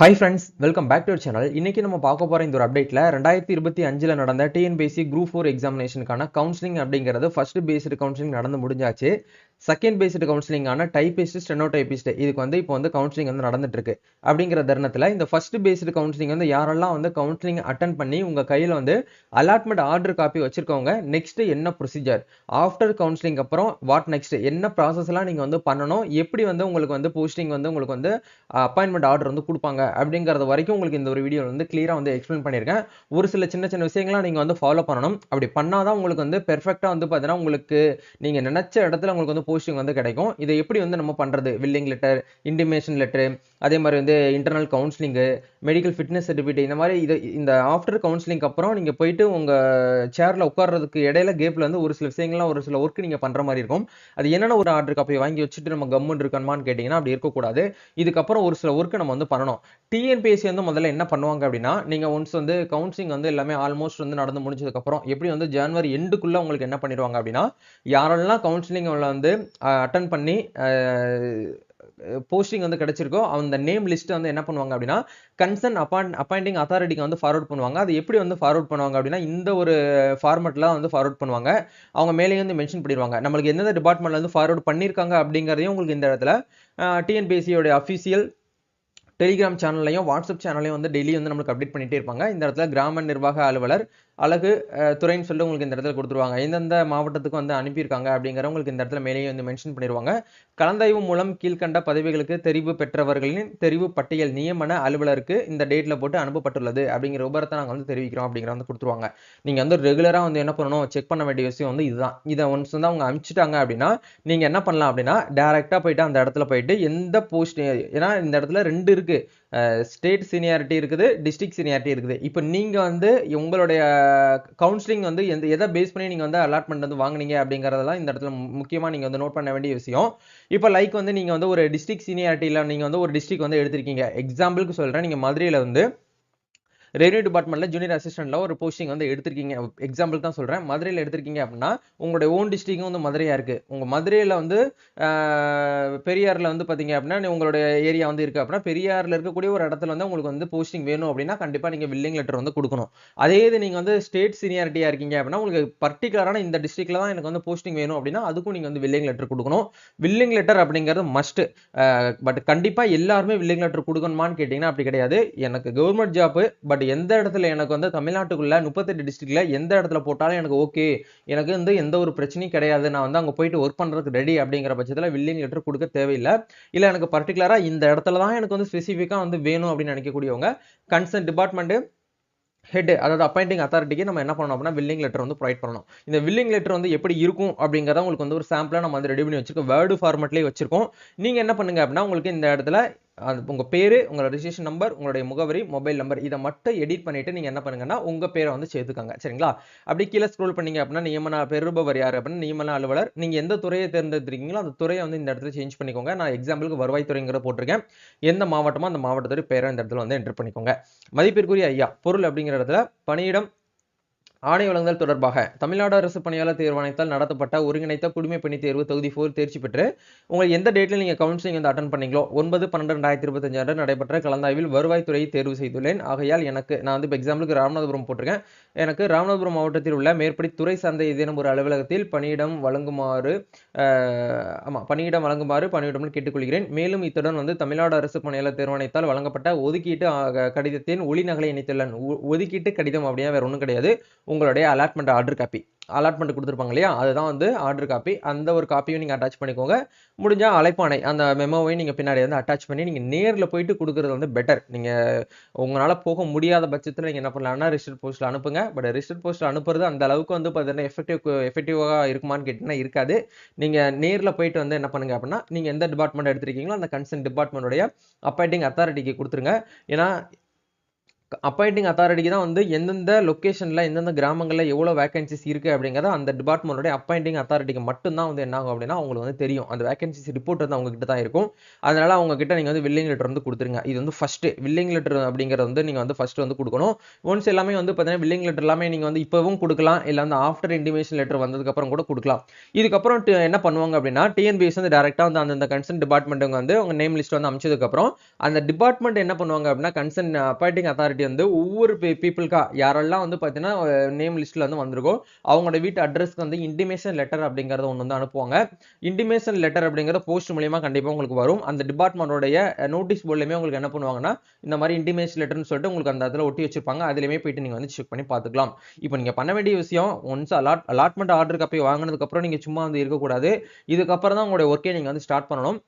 Hi friends welcome back to channel இன்னைக்கு நம்ம பார்க்க போகிற இந்த ஒரு அப்டேட்ல ரெண்டாயிரத்தி இருபத்தி அஞ்சுல நடந்த டிஎன்பிஎஸ்சி குரூப் ஃபோர் எக்ஸாமினேஷனுக்கான கவுன்சிலிங் அப்படிங்கிறது ஃபர்ஸ்ட் பேஸ்டு கவுன்சிலிங் நடந்து முடிஞ்சாச்சு. செகண்ட் பேஸ்டு கவுன்சிலிங்கான டைபிஸ்ட் ஸ்டெனோ டைபிஸ்ட் இதுக்கு வந்து இப்போ வந்து கவுன்சிலிங் வந்து நடந்துட்டு இருக்கு அப்படிங்கிற தருணத்தில் இந்த ஃபர்ஸ்ட் பேஸ்டு கவுன்சிலிங் வந்து யாரெல்லாம் வந்து கவுன்சிலிங் அட்டன் பண்ணி உங்கள் கையில் வந்து அலாட்மெண்ட் ஆர்டர் காப்பி வச்சிருக்கவங்க நெக்ஸ்ட் என்ன ப்ரொசீஜர் ஆஃப்டர் கவுன்சிலிங் அப்புறம் வாட் நெக்ஸ்ட் என்ன ப்ராசஸ்லாம் நீங்கள் வந்து பண்ணணும்? எப்படி வந்து உங்களுக்கு வந்து போஸ்டிங் வந்து உங்களுக்கு வந்து அப்பாயின்மெண்ட் ஆர்டர் வந்து கொடுப்பாங்க? அப்படிங்கிறது வரைக்கும் உங்களுக்கு இந்த ஒரு வீடியோ வந்து கிளியராக வந்து எக்ஸ்பிளைன் பண்ணியிருக்கேன். ஒரு சில சின்ன சின்ன விஷயங்கள்லாம் நீங்கள் வந்து ஃபாலோ பண்ணணும். அப்படி பண்ணாதான் உங்களுக்கு வந்து பெர்ஃபெக்டாக வந்து பார்த்தீங்கன்னா உங்களுக்கு நீங்கள் நினச்ச இடத்துல உங்களுக்கு வந்து போஸ்டிங் வந்து கிடைக்கும். இதை எப்படி வந்து நம்ம பண்ணுறது வில்லிங் லெட்டர் இன்டிமேஷன் லெட்டர் அதே மாதிரி வந்து internal counselling medical fitness certificate இந்த மாதிரி இது இந்த ஆஃப்டர் கவுன்சிலிங் அப்புறம் நீங்கள் போயிட்டு உங்கள் சேரில் உட்கார்றதுக்கு இடையில கேப்பில் வந்து ஒரு சில விஷயங்கள்லாம் ஒரு சில ஒர்க் நீங்கள் பண்ணுற மாதிரி இருக்கும். அது என்னென்ன ஒரு ஆர்டர் காப்பி வாங்கி வச்சுட்டு நம்ம கம்முன்னு இருக்கணுமான்னு கேட்டிங்கன்னா அப்படி இருக்கக்கூடாது. இதுக்கப்புறம் ஒரு சில ஒர்க்கு நம்ம வந்து பண்ணணும். டிஎன்பிஎஸ்சி வந்து முதல்ல என்ன பண்ணுவாங்க அப்படின்னா நீங்கள் ஒன்ஸ் வந்து கவுன்சிலிங் வந்து எல்லாமே ஆல்மோஸ்ட் வந்து நடந்து முடிஞ்சதுக்கப்புறம் எப்படி வந்து ஜனவரி எண்டுக்குள்ளே உங்களுக்கு என்ன பண்ணிடுவாங்க அப்படின்னா யாரெல்லாம் கவுன்சிலிங் வந்து அட்டன் பண்ணி போஸ்டிங் வந்து கிடைச்சிருக்கோ அந்த நேம் லிஸ்ட் வந்து என்ன பண்ணுவாங்க அப்படின்னா கன்சர்ன் அப்பாயின் அப்பாயிண்டிங் அத்தாரிட்டிக்கு வந்து ஃபார்வர்ட் பண்ணுவாங்க. அது எப்படி வந்து ஃபார்வர்ட் பண்ணுவாங்க அப்படின்னா இந்த ஒரு ஃபார்மெட்டில் வந்து ஃபார்வர்ட் பண்ணுவாங்க. அவங்க மேலேயே வந்து மென்ஷன் பண்ணிடுவாங்க. நம்மளுக்கு எந்தெந்த டிபார்ட்மெண்ட்ல வந்து ஃபார்வர்ட் பண்ணியிருக்காங்க அப்படிங்கிறதையும் உங்களுக்கு இந்த இடத்துல டிஎன்பிஎஸ்சியோட அஃபீஷியல் டெலிகிராம் சேனல்லையும் வாட்ஸ்அப் சேனல்லையும் வந்து டெய்லி வந்து நம்மளுக்கு அப்டேட் பண்ணிட்டே இருப்பாங்க. இந்த இடத்துல கிராம நிர்வாக அலுவலர் அழகு துறைன்னு சொல்லிட்டு உங்களுக்கு இந்த இடத்துல கொடுத்துருவாங்க. எந்தெந்த மாவட்டத்துக்கு வந்து அனுப்பியிருக்காங்க அப்படிங்கிற உங்களுக்கு இந்த இடத்துல மேலேயே வந்து மென்ஷன் பண்ணிடுவாங்க கலந்தாய்வு மூலம் கீழ்கண்ட பதவிகளுக்கு தெரிவு பெற்றவர்களின் தெரிவு பட்டியல் நியமன அலுவலருக்கு இந்த டேட்டில் போட்டு அனுப்பப்பட்டுள்ளது அப்படிங்கிற விபரத்தை நாங்கள் வந்து தெரிவிக்கிறோம் அப்படிங்கிற வந்து கொடுத்துருவாங்க. நீங்கள் வந்து ரெகுலராக வந்து என்ன பண்ணணும்? செக் பண்ண வேண்டிய விஷயம் வந்து இதுதான். இதை ஒன்ஸ் வந்து அவங்க அனுப்பிச்சிட்டாங்க அப்படின்னா நீங்கள் என்ன பண்ணலாம் அப்படின்னா டேரெக்டாக போயிட்டு அந்த இடத்துல போயிட்டு எந்த போஸ்ட் ஏன்னா இந்த இடத்துல ரெண்டு இருக்குது ஸ்டேட் சீனியாரிட்டி இருக்குது டிஸ்ட்ரிக்ட் சீனியாரிட்டி இருக்குது. இப்போ நீங்கள் வந்து உங்களுடைய கவுன்சிலிங் வந்து எந்த எதை பேஸ் பண்ணி நீங்கள் வந்து அலாட்மெண்ட் வந்து வாங்குனீங்க அப்படிங்கிறதெல்லாம் இந்த இடத்துல முக்கியமாக நீங்கள் வந்து நோட் பண்ண வேண்டிய விஷயம். இப்போ லைக் வந்து நீங்கள் வந்து ஒரு டிஸ்ட்ரிக்ட் சீனியாரிட்டியில் நீங்கள் வந்து ஒரு டிஸ்ட்ரிக்ட் வந்து எடுத்திருக்கீங்க. எக்ஸாம்பிளுக்கு சொல்கிறேன் நீங்கள் மதுரையில் வந்து ரெவன்யூ டிபார்ட்மெண்ட்ல ஜூனியர் அசிஸ்டன்ட்ல ஒரு போஸ்டிங் வந்து எடுத்திருக்கீங்க. எக்ஸாம்பிள் தான் சொல்றேன். மதுரையில் எடுத்திருக்கீங்க அப்படின்னா உங்களுடைய ஓன் டிஸ்ட்ரிக்கும் வந்து மதுரையா இருக்கு. உங்க மதுரையில வந்து பெரியாரில் வந்து பாத்தீங்க அப்படின்னா உங்களுடைய ஏரியா வந்து இருக்கு அப்படின்னா பெரியாரில் இருக்கக்கூடிய ஒரு இடத்துல வந்து உங்களுக்கு வந்து போஸ்டிங் வேணும் அப்படின்னா கண்டிப்பா நீங்க வில்லிங் லெட்டர் வந்து கொடுக்கணும். அதே இது நீங்க வந்து ஸ்டேட் சீனியாரிட்டியா இருக்கீங்க அப்படின்னா உங்களுக்கு பர்டிகுலரான இந்த டிஸ்ட்ரிக்ட்ல தான் எனக்கு வந்து போஸ்டிங் வேணும் அப்படின்னா அதுக்கும் நீங்க வந்து வில்லிங் லெட்டர் கொடுக்கணும். வில்லிங் லெட்டர் அப்படிங்கிறது மஸ்ட் பட் கண்டிப்பா எல்லாருமே வில்லிங் லெட்டர் கொடுக்கணுமான்னு கேட்டீங்கன்னா அப்படி கிடையாது. எனக்கு கவர்மெண்ட் ஜாப் பட் எந்த இடத்துல எனக்கு வந்து தமிழ்நாட்டுக்குள்ள முப்பத்தெட்டு டிஸ்ட்ரிக்ட்ல எந்த இடத்துல போட்டாலும் எனக்கு ஓகே எனக்கு வந்து எந்த ஒரு பிரச்சனையும் கிடையாது. நான் வந்து அங்கே போயிட்டு ஒர்க் பண்ணுறதுக்கு ரெடி அப்படிங்கிற பட்சத்தில் வில்லிங் லெட்டர் கொடுக்க தேவையில்லை. இல்லை எனக்கு பர்டிகுலராக இந்த இடத்துல தான் எனக்கு வந்து ஸ்பெசிஃபிக்காக வந்து வேணும் அப்படின்னு நினைக்கக்கூடியவங்க கன்சர்ன் டிபார்ட்மெண்ட்டு ஹெட் அதாவது அப்பாயிண்டிங் அத்தாரிட்டிக்கு நம்ம என்ன பண்ணணும் அப்படின்னா வில்லிங் லெட்டர் வந்து ப்ரொவைட் பண்ணணும். இந்த வில்லிங் லெட்டர் வந்து எப்படி இருக்கும் அப்படிங்கிறத உங்களுக்கு வந்து ஒரு சாம்பிளாக நம்ம வந்து ரெடி பண்ணி வச்சிருக்கோம். வேர்டு ஃபார்மெட்லேயே வச்சிருக்கோம். நீங்கள் என்ன பண்ணுங்க அப்படின்னா உங்களுக்கு இந்த இடத்துல அது உங்கள் பேர் உங்களோட ரிஜிஸ்ட்ரேஷன் நம்பர் உங்களுடைய முகவரி மொபைல் நம்பர் இதை மட்டும் எடிட் பண்ணிவிட்டு நீங்கள் என்ன பண்ணுங்கன்னா உங்கள் பேரை வந்து சேர்த்துக்கோங்க. சரிங்களா? அப்படி கீழே ஸ்க்ரோல் பண்ணீங்க அப்படின்னா நியமன பெறுபவர் யார் அப்படின்னா நியமன அலுவலர். நீங்கள் எந்த துறையை தேர்ந்தெடுத்துருக்கீங்களோ அந்த துறையை வந்து இந்த இடத்துல சேஞ்ச் பண்ணிக்கோங்க. நான் எக்ஸாம்பிளுக்கு வருவாய்த்துறைங்கிற போட்டிருக்கேன். எந்த மாவட்டமோ அந்த மாவட்டத்துடைய பேரை இந்த இடத்துல வந்து என்டர் பண்ணிக்கோங்க. மதிப்பிற்குரிய ஐயா பொருள் அப்படிங்கிற இடத்துல பணியிடம் ஆணை வழங்குதல் தொடர்பாக தமிழ்நாடு அரசு பணியாளர் தேர்வாணையத்தால் நடத்தப்பட்ட ஒருங்கிணைத்த குடிமை பணி தேர்வு தொகுதி ஃபோர் தேர்ச்சி பெற்று உங்களுக்கு எந்த டேட்டில் நீங்கள் கவுன்சிலிங் வந்து அட்டன் பண்ணீங்களோ ஒன்பது பன்னெண்டு ரெண்டாயிரத்தி இருபத்தஞ்சு அன்று நடைபெற்ற கலந்தாய்வில் வருவாய்த்துறையை தேர்வு செய்துள்ளேன். ஆகையால் எனக்கு நான் வந்து இப்போ எக்ஸாம்பிளுக்கு ராமநாதபுரம் போட்டிருக்கேன். எனக்கு ராமநாதபுரம் மாவட்டத்தில் உள்ள மேற்படி துறை சார்ந்த ஏதேனும் ஒரு அலுவலகத்தில் பணியிடம் வழங்குமாறு ஆமாம் பணியிடம் வழங்குமாறு பணியிடம் கேட்டுக்கொள்கிறேன். மேலும் இத்துடன் வந்து தமிழ்நாடு அரசு பணியாளர் தேர்வாணையத்தால் வழங்கப்பட்ட ஒதுக்கீட்டு கடிதத்தின் ஒளி நகலை இணைத்துள்ளேன் ஒதுக்கீட்டு கடிதம் அப்படின்னா வேற ஒன்றும் கிடையாது. உங்களுடைய அலாட்மெண்ட் ஆர்டர் காப்பி அலாட்மெண்ட் கொடுத்துருப்பாங்க இல்லையா? அதுதான் வந்து ஆர்டர் காப்பி அந்த ஒரு காப்பியும் நீங்கள் அட்டாச் பண்ணிக்கோங்க. முடிஞ்சால் அழைப்பானை அந்த மெமோவையும் நீங்கள் பின்னாடி வந்து அட்டாச் பண்ணி நீங்கள் நேரில் போயிட்டு கொடுக்குறது வந்து பெட்டர் நீங்கள் உங்களால் போக முடியாத பட்சத்தில் நீங்கள் என்ன பண்ணலாம்னா ரிஜிஸ்டர் போஸ்ட்டில் அனுப்புங்க. பட் ரிஜிஸ்டர் போஸ்ட்டில் அனுப்புறது அந்த அளவுக்கு வந்து பார்த்தீங்கன்னா எஃபெக்டிவ் எஃபெக்டிவாக இருக்குமான்னு கேட்டிங்கன்னா இருக்காது. நீங்கள் நேரில் போயிட்டு வந்து என்ன பண்ணுங்க அப்படின்னா நீங்கள் எந்த டிபார்ட்மெண்ட் எடுத்திருக்கீங்களோ அந்த கன்சர்ன் டிபார்ட்மெண்ட்டுடைய அப்பாயிண்டிங் அத்தாரிட்டிக்கு கொடுத்துருங்க. ஏன்னா அப்பாயிண்டிங் அத்தாரிட்டிக்கு தான் வந்து எந்தெந்த லொக்கேஷனில் எந்தெந்த கிராமங்களில் எவ்வளோ வேகன்சிஸ் இருக்குது அப்படிங்கிறத அந்த டிபார்ட்மெண்ட்டோடைய அப்பாயிண்டிங் அத்தாரிட்டிக்கு மட்டும்தான் வந்து என்ன ஆகும் அப்படின்னா அவங்களுக்கு வந்து தெரியும். அந்த வேகன்சிஸ் ரிப்போர்ட் வந்து அவங்ககிட்ட தான் இருக்கும். அதனால அவங்க கிட்ட நீங்கள் வந்து வில்லிங் லெட்டர் வந்து கொடுத்துருங்க. இது வந்து ஃபஸ்ட்டு வில்லிங் லெட்டர் அப்படிங்கிறது வந்து நீங்கள் வந்து ஃபஸ்ட்டு வந்து கொடுக்கணும். ஒன்ஸ் எல்லாமே வந்து பார்த்தீங்கன்னா வில்லிங் லெட்டர் எல்லாமே நீங்கள் வந்து இப்போவும் கொடுக்கலாம். இல்லை வந்து ஆஃப்டர் இன்டிமேஷன் லெட்டர் வந்ததுக்கப்புறம் கூட கொடுக்கலாம். இதுக்கப்புறம் என்ன பண்ணுவாங்க அப்படின்னா டிஎன்பிஎஸ் வந்து டேரெக்டாக வந்து அந்தந்த கன்சர்ன் டிபார்ட்மெண்ட்டுங்க வந்து அவங்க நேம் லிஸ்ட் வந்து அமைச்சதுக்கப்புறம் அந்த டிபார்ட்மெண்ட் என்ன பண்ணுவாங்க அப்படின்னா கன்சர்ன் அப்பாயிண்டிங் அத்தாரிட்டி வந்து ஒவ்வொரு பீப்புளுக்கா யாரெல்லாம் வந்து பார்த்தீங்கன்னா நேம் லிஸ்ட்டில் வந்து வந்திருக்கோ அவங்களோட வீட்டு அட்ரஸ்க்கு வந்து இன்டிமேஷன் லெட்டர் அப்படிங்கிறத ஒன்று வந்து அனுப்புவாங்க. இன்டிமேஷன் லெட்டர் அப்படிங்கிறத போஸ்ட் மூலியமா கண்டிப்பாக உங்களுக்கு வரும். அந்த டிபார்ட்மெண்ட்டோடைய நோட்டீஸ் போர்ட்லையுமே உங்களுக்கு என்ன பண்ணுவாங்கன்னா இந்த மாதிரி இன்டிமேஷன் லெட்டர்னு சொல்லிட்டு உங்களுக்கு அந்த இடத்துல ஒட்டி வச்சிருப்பாங்க. அதுலேயுமே போயிட்டு நீங்கள் வந்து செக் பண்ணி பார்த்துக்கலாம். இப்போ நீங்கள் பண்ண வேண்டிய விஷயம் once allot allotment order copy வாங்கினதுக்கப்புறம் நீங்கள் சும்மா வந்து இருக்கக்கூடாது. இதுக்கப்புறம் தான் உங்களுடைய ஒர்க்கே நீங்கள் வந்து ஸ்டார்ட் பண்ணணும்.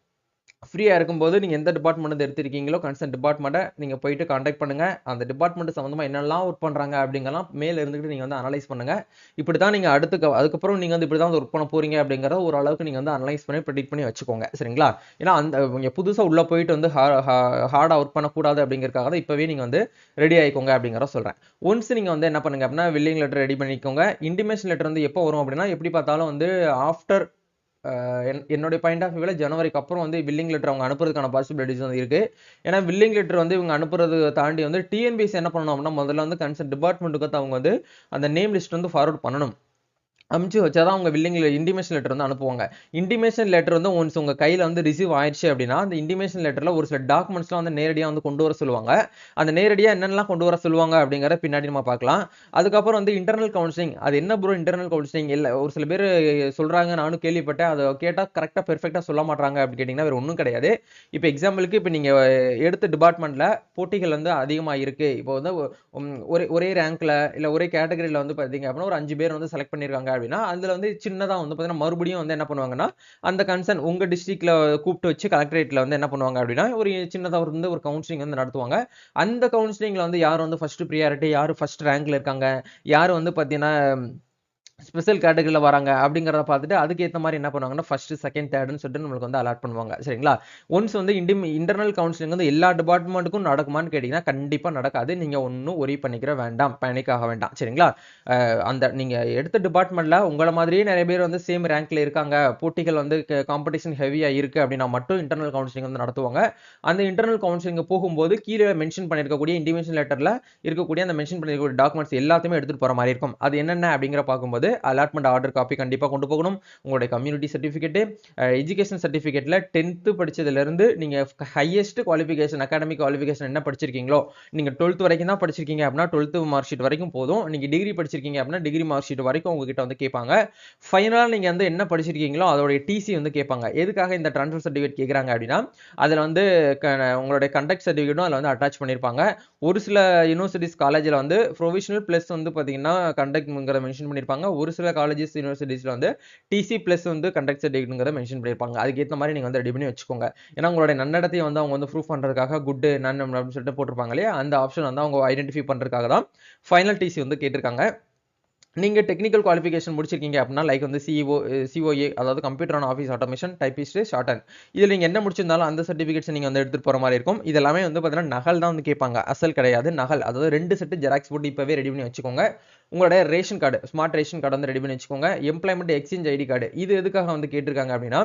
ஃப்ரீயாக இருக்கும்போது நீங்கள் எந்த டிபார்ட்மெண்ட் வந்து எடுத்திருக்கீங்களோ கன்சர்ன் டிபார்ட்மெண்ட்டை நீங்கள் போயிட்டு காண்டாக்ட் பண்ணுங்கள் அந்த டிபார்ட்மெண்ட் சம்மந்தமாக என்னெல்லாம் ஒர்க் பண்ணுறாங்க அப்படிங்கலாம் மேல இருந்துக்கிட்டு நீங்கள் வந்து அனலைஸ் பண்ணுங்க. இப்படி தான் நீங்கள் அடுத்து அதுக்கப்புறம் நீங்கள் வந்து இப்படி தான் ஒர்க் பண்ண போகிறீங்க அப்படிங்கிறத ஓரளவுக்கு நீங்கள் வந்து அனலைஸ் பண்ணி ப்ரெடிக்ட் பண்ணி வச்சுக்கோங்க. சரிங்களா? ஏன்னா அந்த நீங்கள் புதுசாக உள்ளே போயிட்டு வந்து ஹார்டாக ஒர்க் பண்ணக்கூடாது அப்படிங்கிறதுக்காக தான் இப்போவே நீங்கள் வந்து ரெடி ஆகிக்கோங்க அப்படிங்கிறத சொல்கிறேன் ஒன்ஸ் நீங்கள் வந்து என்ன பண்ணுங்க அப்படின்னா வில்லிங் லெட்டர் ரெடி பண்ணிக்கோங்க. இன்டிமேஷன் லெட்டர் வந்து எப்போ வரும் அப்படின்னா எப்படி பார்த்தாலும் வந்து ஆஃப்டர் என்னுடைய பாயிண்ட் ஆஃப் வியூவில் ஜனவரிக்கு அப்புறம் வந்து பில்லிங் லெட்டர் அவங்க அனுப்புறதுக்கான பாசிபிலிட்டிஸ் வந்து இருக்கு. ஏன்னா பில்லிங் லெட்டர் வந்து இவங்க அனுப்புறது தாண்டி வந்து டிஎன்பிஎஸ் என்ன பண்ணணும் அப்படின்னா முதல்ல வந்து கன்சர்ன் டிபார்ட்மெண்ட்டுக்கு அவங்க வந்து அந்த நேம் லிஸ்ட் வந்து ஃபார்வர்ட் பண்ணணும். அமுச்சு வச்சாதான் அவங்க பில்லிங் இன்டிமேஷன் லெட்டர் வந்து அனுப்புவாங்க. இன்டிமேஷன் லெட்டர் வந்து ஒன்ஸ் உங்கள் கையில் வந்து ரிசீவ் ஆயிடுச்சு அப்படின்னா அந்த இன்டிமேஷன் லெட்டரில் ஒரு சில டாக்குமெண்ட்ஸ்லாம் வந்து நேரடியாக வந்து கொண்டு வர சொல்லுவாங்க. அந்த நேரடியாக என்னென்னலாம் கொண்டு வர சொல்லுவாங்க அப்படிங்கிற பின்னாடி நம்ம பார்க்கலாம். அதுக்கப்புறம் வந்து இன்டர்னல் கவுன்சிலிங் அது என்ன ப்ரோ இன்டர்னல் கவுன்சிலிங் இல்லை ஒரு சில பேர் சொல்கிறாங்க நானும் கேள்விப்பட்டேன். அதை கேட்டால் கரெக்டாக பெர்ஃபெக்டாக சொல்ல மாட்டாங்க அப்படின்னு கேட்டிங்கன்னா வேறு ஒன்றும் கிடையாது. இப்போ எக்ஸாம்பிளுக்கு இப்போ நீங்கள் எடுத்த டிபார்ட்மெண்ட்டில் போட்டிகள் வந்து அதிகமாக இருக்குது இப்போ வந்து ஒரே ஒரே ரேங்கில் இல்லை ஒரே கேட்டகரியில் வந்து பார்த்தீங்க அப்படின்னா ஒரு அஞ்சு பேர் வந்து செலக்ட் பண்ணியிருக்காங்க அப்படின்னா அதில் வந்து சின்னதாக வந்து பார்த்தீங்கன்னா மறுபடியும் வந்து என்ன பண்ணுவாங்கன்னா அந்த கன்சர்ன் உங்கள் டிஸ்ட்ரிக்டில் கூப்பிட்டு வச்சு கலெக்டரேட்டில் வந்து என்ன பண்ணுவாங்க அப்படின்னா ஒரு சின்னதாக வந்து ஒரு கவுன்சிலிங் வந்து நடத்துவாங்க. அந்த கவுன்சிலிங்கில் வந்து யார் வந்து ஃபஸ்ட்டு ப்ரியாரிட்டி யார் ஃபஸ்ட் ரேங்க்ல இருக்காங்க யார் வந்து பார்த்தீங்கன்னா ஸ்பெஷல் கேட்டகரியில் வராங்க அப்படிங்கிறத பார்த்துட்டு அதுக்கேற்ற மாதிரி என்ன பண்ணுவாங்கன்னா ஃபர்ஸ்ட் செகண்ட் தேர்ட்னு சொல்லிட்டு நம்மளுக்கு வந்து அலாட் பண்ணுவாங்க. சரிங்களா? ஒன்ஸ் வந்து இண்டி இன்டர்னல் கவுன்சிலிங் வந்து எல்லா டிபார்ட்மெண்ட்டுக்கும் நடக்குமான்னு கேட்டிங்கன்னா கண்டிப்பாக நடக்காது. நீங்கள் ஒன்றும் ஒரி பண்ணிக்கிற வேண்டாம். பேனிக் ஆக வேண்டாம். சரிங்களா? அந்த நீங்கள் எடுத்த டிபார்ட்மெண்ட்டில் உங்களை மாதிரியே நிறைய பேர் வந்து சேம் ரேங்கில் இருக்காங்க. போட்டிகள் வந்து காம்படிஷன் ஹெவியாக இருக்குது அப்படின்னா மட்டும் இன்டர்னல் கவுன்சிலிங் வந்து நடத்துவாங்க. அந்த இன்டர்னல் கவுன்சிலிங் போகும்போது கீழே மென்ஷன் பண்ணியிருக்கக்கூடிய இண்டிமேஷன் லெட்டரில் இருக்கக்கூடிய அந்த மென்ஷன் பண்ணியிருக்கக்கூடிய டாக்குமெண்ட்ஸ் எல்லாத்தையுமே எடுத்துகிட்டு போகிற மாதிரி இருக்கும். அது என்னென்ன அப்படிங்கிற பார்க்கும்போது அலாட்மெண்ட் ஆர்டர் காப்பி கண்டிப்பாக கொண்டு போகணும். உங்களுடைய கம்யூனிட்டி சர்டிஃபிகேட்டு எஜுகேஷன் சர்டிஃபிகேட்டில் டென்த்து படித்ததுலேருந்து நீங்கள் ஹையஸ்ட் குவாலிஃபிகேஷன் அகாடமிக் குவாலிஃபிகேஷன் என்ன படிச்சிருக்கீங்களோ நீங்கள் டுவெல்த் வரைக்கும் தான் படிச்சிருக்கீங்க அப்படின்னா டுவெல்த்து மார்க் ஷீட் வரைக்கும் போதும். நீங்கள் டிகிரி படிச்சிருக்கீங்க அப்படின்னா டிகிரி மார்க் ஷீட் வரைக்கும் உங்ககிட்ட வந்து கேட்பாங்க. ஃபைனலாக நீங்கள் வந்து என்ன படிச்சிருக்கீங்களோ அதோடைய டிசி வந்து கேட்பாங்க. எதுக்காக இந்த ட்ரான்ஸ்ஃபர் சர்டிஃபிகேட் கேட்குறாங்க அப்படின்னா அதில் வந்து உங்களுடைய கண்டக்ட் சர்டிஃபிகேட்டும் அதில் வந்து அட்டாச் பண்ணியிருப்பாங்க ஒரு சில யூனிவர்சிட்டிஸ் காலேஜில் வந்து ப்ரொவிஷனல் ப்ளஸ் வந்து பார்த்தீங்கன்னா கண்டக்ட்ங்கிறத மென்ஷன் பண்ணியிருப்பாங்க ஒரு சில காலேஜஸ் யூனிவர்சிட்டிஸில் வந்து டிசி ப்ளஸ் வந்து கண்டக்ட் சர்டிஃபிகேட்ங்கிறத மென்ஷன் பண்ணியிருப்பாங்க அதுக்கேற்ற மாதிரி நீங்கள் வந்து ரெடி பண்ணி வச்சுக்கோங்க. ஏன்னா உங்களுடைய நன்னடத்தையை வந்து அவங்க வந்து ப்ரூஃப் பண்ணுறதுக்காக குட் நன் அப்படின்னு சொல்லிட்டு போட்டிருப்பாங்க இல்லையா? அந்த ஆப்ஷன் வந்து அவங்க ஐடென்டிஃபை பண்ணுறதுக்காக தான் ஃபைனல் டிசி வந்து கேட்டிருக்காங்க. நீங்கள் டெக்னிக்கல் குவாலிஃபிகேஷன் முடிச்சிருக்கீங்க அப்படின்னா லைக் வந்து சிஓ சிஓஏ அதாவது computer on office automation typist short and இதில் நீங்கள் என்ன முடிச்சிருந்தாலும் அந்த சர்டிஃபிகேட்ஸ் நீங்கள் வந்து எடுத்துகிட்டு போகிற மாதிரி இருக்கும். இது எல்லாமே வந்து பார்த்தீங்கன்னா நகல் தான் வந்து கேட்பாங்க. அசல் கிடையாது. நகல் அதாவது ரெண்டு செட்டு ஜெராக்ஸ் போட்டு இப்போவே ரெடி பண்ணி வச்சுக்கோங்க. உங்களுடைய ration card smart ration card வந்து ரெடி பண்ணி வச்சுக்கோங்க. எம்ப்ளாய்மெண்ட் எக்ஸ்சேஞ்ச் ஐடி கார்டு இது எதுக்காக வந்து கேட்டிருக்காங்க அப்படின்னா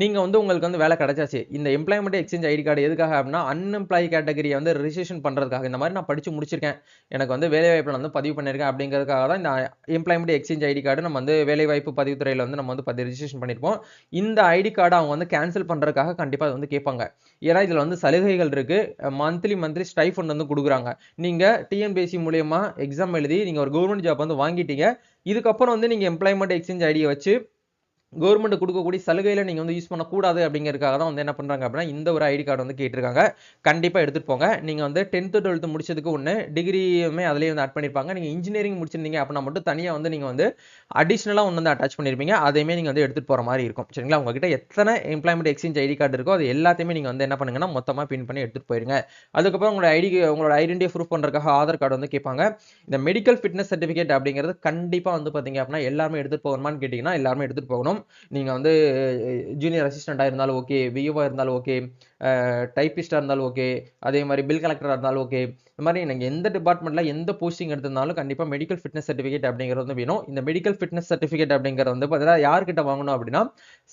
நீங்கள் வந்து உங்களுக்கு வந்து வேலை கிடைச்சாச்சு. இந்த எம்ப்ளாய்மெண்ட் எக்ஸ்சேஞ்ச் ஐடி கார்டு எதுக்காக அப்படின்னா அன்எம்ப்ளாயி கேட்டகரியை வந்து ரிஜிஸ்ட்ரேஷன் பண்ணுறதுக்காக இந்த மாதிரி நான் படித்து முடிச்சிருக்கேன். எனக்கு வந்து வேலைவாய்ப்பில் வந்து பதிவு பண்ணியிருக்கேன் அப்படிங்கிறதுக்காக தான் இந்த எம்ப்ளாய்மெண்ட் எக்ஸ்சேஞ்ச் ஐடி கார்டு நம்ம வந்து வேலைவாய்ப்பு பதிவுத்துறையில் வந்து நம்ம வந்து பதிவு ரிஜிஸ்ட்ரேஷன் பண்ணியிருப்போம் இந்த ஐடி கார்டை அவங்க வந்து கேன்சல் பண்ணுறதுக்காக கண்டிப்பாக வந்து கேட்பாங்க. ஏன்னா இதில் வந்து சலுகைகள் இருக்குது மந்த்லி மந்த்லி ஸ்டைஃபண்ட் வந்து கொடுக்குறாங்க. நீங்கள் டிஎன்பிஎஸ்சி மூலியமாக எக்ஸாம் எழுதி நீங்கள் ஒரு கவர்மெண்ட் ஜாப் வந்து வாங்கிட்டீங்க. இதுக்கப்புறம் வந்து நீங்கள் எம்ப்ளாய்மெண்ட் எக்ஸ்சேஞ்ச் ஐடியை வச்சு கவர்மெண்ட் கொடுக்கக்கூடிய சலுகையில் நீங்கள் வந்து யூஸ் பண்ணக்கூடாது அப்படிங்கிறதுக்காக தான் வந்து என்ன பண்ணுறாங்க அப்படின்னா இந்த ஒரு ஐடி கார்டு வந்து கேட்டிருக்காங்க. கண்டிப்பாக எடுத்துகிட்டு போங்க. நீங்கள் வந்து டென்த்து டுவெல்த்து முடிச்சதுக்கு ஒன்று டிகிரியுமே அதிலேயே வந்து ஆட் பண்ணியிருப்பாங்க நீங்கள் இன்ஜினியரிங் முடிச்சிருந்தீங்க அப்படின்னா மட்டும் தனியாக வந்து நீங்கள் வந்து அடிஷ்னலாக ஒன்று வந்து அட்டாச் பண்ணியிருப்பீங்க அதையுமே நீங்கள் வந்து எடுத்துகிட்டு போகிற மாதிரி இருக்கும். சரிங்களா? உங்ககிட்ட எத்தனை எம்ப்ளாய்மெண்ட் எக்ஸ்சேஞ்ச் ஐடி கார்டு இருக்கோ அது எல்லாத்தையுமே நீங்கள் வந்து என்ன பண்ணுங்கன்னா மொத்தமாக பின் பண்ணி எடுத்துகிட்டு போயிருங்க. அதுக்கப்புறம் உங்களோட ஐடி உங்களோட ஐடென்டிட்டி ப்ரூஃப் பண்ணுறதுக்காக ஆதார் கார்டு வந்து கேட்பாங்க. இந்த மெடிக்கல் ஃபிட்னஸ் சர்டிஃபிகேட் அப்படிங்கிறது கண்டிப்பாக வந்து பார்த்தீங்க அப்படின்னா எல்லாருமே எடுத்துகிட்டு போகணுமான்னு கேட்டிங்கன்னா எல்லாருமே எடுத்துகிட்டு போகணும். நீங்கள் வந்து ஜூனியர் அசிஸ்டண்ட்டாக இருந்தாலும் ஓகே விஓவாக இருந்தாலும் ஓகே டைப்பிஸ்டாக இருந்தாலும் ஓகே அதே மாதிரி பில் கலெக்டராக இருந்தாலும் ஓகே இந்த மாதிரி நீங்கள் எந்த டிபார்ட்மெண்ட்டில் எந்த போஸ்டிங் எடுத்திருந்தாலும் கண்டிப்பாக மெடிக்கல் ஃபிட்னஸ் சர்டிஃபிகேட் அப்படிங்கிறது வந்து வேணும். இந்த மெடிக்கல் ஃபிட்னஸ் சர்டிஃபிகேட் அப்படிங்கிறது வந்து பார்த்தீங்கன்னா யார்கிட்ட வாங்கணும் அப்படின்னா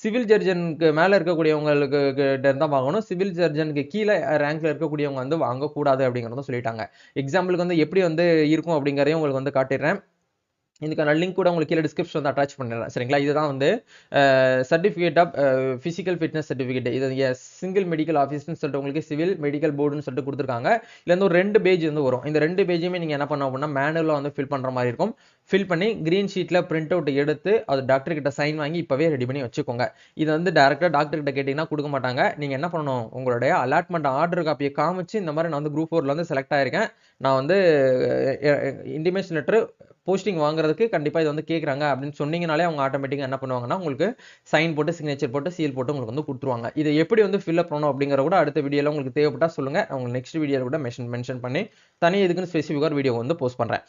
சிவில் சர்ஜனுக்கு மேலே இருக்கக்கூடியவங்களுக்கு கிட்ட இருந்தால் வாங்கணும். சிவில் சர்ஜனுக்கு கீழே ரேங்க்ல இருக்கக்கூடியவங்க வந்து வாங்கக்கூடாது அப்படிங்கிறத சொல்லிட்டாங்க. எக்ஸாம்பிளுக்கு வந்து எப்படி வந்து இருக்கும் அப்படிங்கிறதையும் உங்களுக்கு வந்து காட்டிடுறேன். இதுக்கான லிங்க் கூட உங்களுக்கு கீழே டிஸ்கிரிப்ஷன் வந்து அட்டாச் பண்ணிடுறேன் சரிங்களா? இதுதான் வந்து certificate of physical fitness certificate இது சிங்கிள் மெடிக்கல் ஆஃபீஸ்னு சொல்லிட்டு உங்களுக்கு சிவில் மெடிக்கல் போர்டுன்னு சொல்லிட்டு கொடுத்துருக்காங்க. இதுல ஒரு ரெண்டு பேஜ் வந்து வரும். இந்த ரெண்டு பேஜுமே நீங்கள் என்ன பண்ணணும் அப்படின்னா மேனுவலாக வந்து ஃபில் பண்ணுற மாதிரி இருக்கும். ஃபில் பண்ணி க்ரீன் ஷீட்டில் பிரிண்ட் அவுட் எடுத்து அது டாக்டர் கிட்ட சைன் வாங்கி இப்போவே ரெடி பண்ணி வச்சுக்கோங்க. இது வந்து டேரெக்டாக டாக்டர் கிட்ட கேட்டிங்கன்னா கொடுக்க மாட்டாங்க. நீங்கள் என்ன பண்ணணும்? உங்களுடைய அலாட்மெண்ட் ஆர்டர் காப்பியை காமிச்சு இந்த மாதிரி நான் வந்து குரூப் ஃபோரில் வந்து செலக்ட் ஆயிருக்கேன். நான் வந்து இன்டிமேஷன் லெட்ரு போஸ்டிங் வாங்குறதுக்கு கண்டிப்பாக இது வந்து கேட்குறாங்க அப்படின்னு சொன்னீங்கனாலே அவங்க ஆட்டோமேட்டிக்காக என்ன பண்ணுவாங்கன்னா உங்களுக்கு சைன் போட்டு சிக்னேச்சர் போட்டு சீல் போட்டு உங்களுக்கு வந்து கொடுத்துருவாங்க. இதை எப்படி வந்து ஃபில்அப் பண்ணணும் அப்படிங்கிற கூட அடுத்த வீடியோவில் உங்களுக்கு தேவைப்பட்டா சொல்லுங்கள் நான் உங்களுக்கு நெக்ஸ்ட் வீடியோவில் கூட மென்ஷன் மென்ஷன் பண்ணி தனி இதுக்குன்னு ஸ்பெசிஃபிக்காக வீடியோ வந்து போஸ்ட் பண்ணுறேன்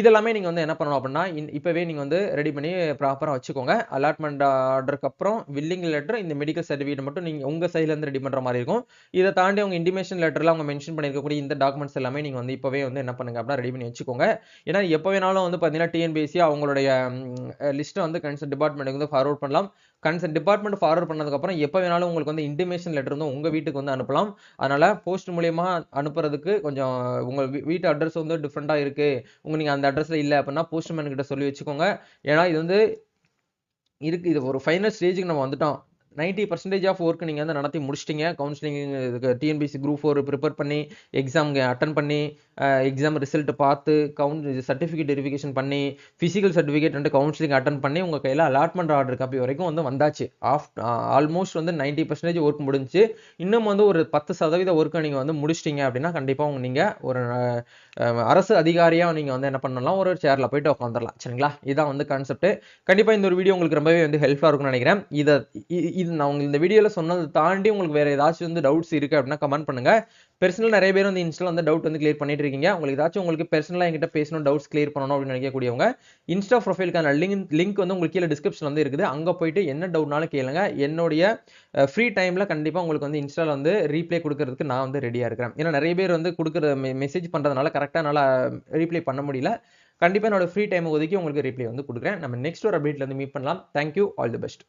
இதெல்லாமே நீங்கள் வந்து என்ன பண்ணணும் அப்படின்னா இப்போவே நீங்கள் வந்து ரெடி பண்ணி ப்ராப்பராக வச்சுக்கோங்க. அலாட்மெண்ட் ஆர்டருக்கு அப்புறம் வில்லிங் லெட்டர் இந்த மெடிக்கல் சர்டிஃபிகேட் மட்டும் நீங்கள் உங்கள் சைட்லேருந்து ரெடி பண்ணுற மாதிரி இருக்கும். இதை தாண்டி அவங்க இன்டிமேஷன் லெட்டரில் அவங்க மென்ஷன் பண்ணியிருக்கக்கூடிய இந்த டாக்குமெண்ட்ஸ் எல்லாமே நீங்கள் வந்து இப்போவே வந்து என்ன பண்ணுங்க அப்படின்னா ரெடி பண்ணி வச்சுக்கோங்க. ஏன்னா எப்போ வேணாலும் வந்து பார்த்தீங்கன்னா டிஎன்பிஎஸ்சி அவங்களுடைய லிஸ்ட்டை வந்து கன்சர்ன் டிபார்ட்மெண்ட்டுக்கு வந்து ஃபார்வர்ட் பண்ணலாம். கன்சர்ன் டிபார்ட்மெண்ட் ஃபார்வர்ட் பண்ணதுக்கப்புறம் எப்போ வேணாலும் உங்களுக்கு வந்து இன்டிமேஷன் லெட்டர் வந்து உங்கள் வீட்டுக்கு வந்து அனுப்பலாம். அதனால் போஸ்ட் மூலியமாக அனுப்புறதுக்கு கொஞ்சம் உங்கள் வீட்டு அட்ரஸ் வந்து டிஃப்ரெண்ட்டாக இருக்குது உங்கள் நீங்கள் அந்த அட்ரஸில் இல்லை அப்படின்னா போஸ்ட்மேன் கிட்ட சொல்லி வச்சுக்கோங்க. ஏன்னா இது வந்து இருக்கு இது ஒரு ஃபைனல் ஸ்டேஜுக்கு நம்ம வந்துட்டோம். நைன்ட்டி பர்சன்டேஜ் ஆஃப் ஒர்க் நீங்கள் வந்து நடத்தி முடிச்சிட்டிங்க. கவுன்சிலிங் இதுக்கு டிஎன்பிசி குரூப் ஃபோர் ப்ரிப்பேர் பண்ணி எக்ஸாமுக்கு அட்டன் பண்ணி எக்ஸாம் ரிசல்ட் பார்த்து கவுண்ட் சர்டிஃபிகேட் வெரிஃபிகேஷன் பண்ணி ஃபிசிக்கல் சர்டிஃபிகேட் வந்து கவுன்சிலிங் அட்டன் பண்ணி உங்கள் கையில் அலாட்மெண்ட் ஆர்டர் காப்பி வரைக்கும் வந்து வந்தாச்சு. ஆஃப் ஆல்மோஸ்ட் வந்து நைன்ட்டி பர்சன்டேஜ் ஒர்க் முடிஞ்சு இன்னும் வந்து ஒரு பத்து சதவீத ஒர்க்கை நீங்கள் வந்து முடிச்சிட்டிங்க அப்படின்னா கண்டிப்பாக உங்க நீங்கள் ஒரு அரசு அதிகாரியாக நீங்கள் வந்து என்ன பண்ணலாம் ஒரு சேரில் போயிட்டு உட்காந்துடலாம் சரிங்களா? இதுதான் வந்து கான்செப்ட் கண்டிப்பாக இந்த ஒரு வீடியோ உங்களுக்கு ரொம்பவே வந்து ஹெல்ப்ஃபுல்லாக இருக்கும்னு நினைக்கிறேன். இதை இது நான் உங்களுக்கு இந்த வீடியோவில் சொன்னதை தாண்டி உங்களுக்கு வேறு ஏதாச்சும் வந்து டவுட்ஸ் இருக்குது அப்படின்னா கமெண்ட் பண்ணுங்கள் பெர்சனல் நிறைய பேர் வந்து இன்ஸ்டால வந்து டவுட் வந்து கிளியர் பண்ணிட்டு இருக்கீங்க. உங்களுக்கு ஏதாச்சும் உங்களுக்கு பெர்சனலாக எங்கிட்ட பேசணும் டவுட்ஸ் கிளியர் பண்ணணும் அப்படின்னு நினைக்கக்கூடியவங்க இன்ஸ்டா ப்ரொஃபைலுக்கான லிங்க் லிங்க் வந்து உங்களுக்கு கீழே டிஸ்கிரிப்ஷன் வந்து இருக்குது. அங்கே போயிட்டு என்ன டவுட்னாலும் கேளுங்க. என்னுடைய ஃப்ரீ டைமில் கண்டிப்பாக உங்களுக்கு வந்து இன்ஸ்டாவில் வந்து ரீப்ளே கொடுக்கறதுக்கு நான் வந்து ரெடியாக இருக்கிறேன். ஏன்னா நிறைய பேர் வந்து கொடுக்குற மெசேஜ் பண்ணுறதுனால கரெக்டாக நல்லா ரீப்ளே பண்ண முடியல. கண்டிப்பாக என்னோட ஃப்ரீ டைம் ஒதுக்கி உங்களுக்கு ரீப்ளே வந்து கொடுக்குறேன். நம்ம நெக்ஸ்ட் ஒரு அப்டேட்ல வந்து மீட் பண்ணலாம். Thank you all the best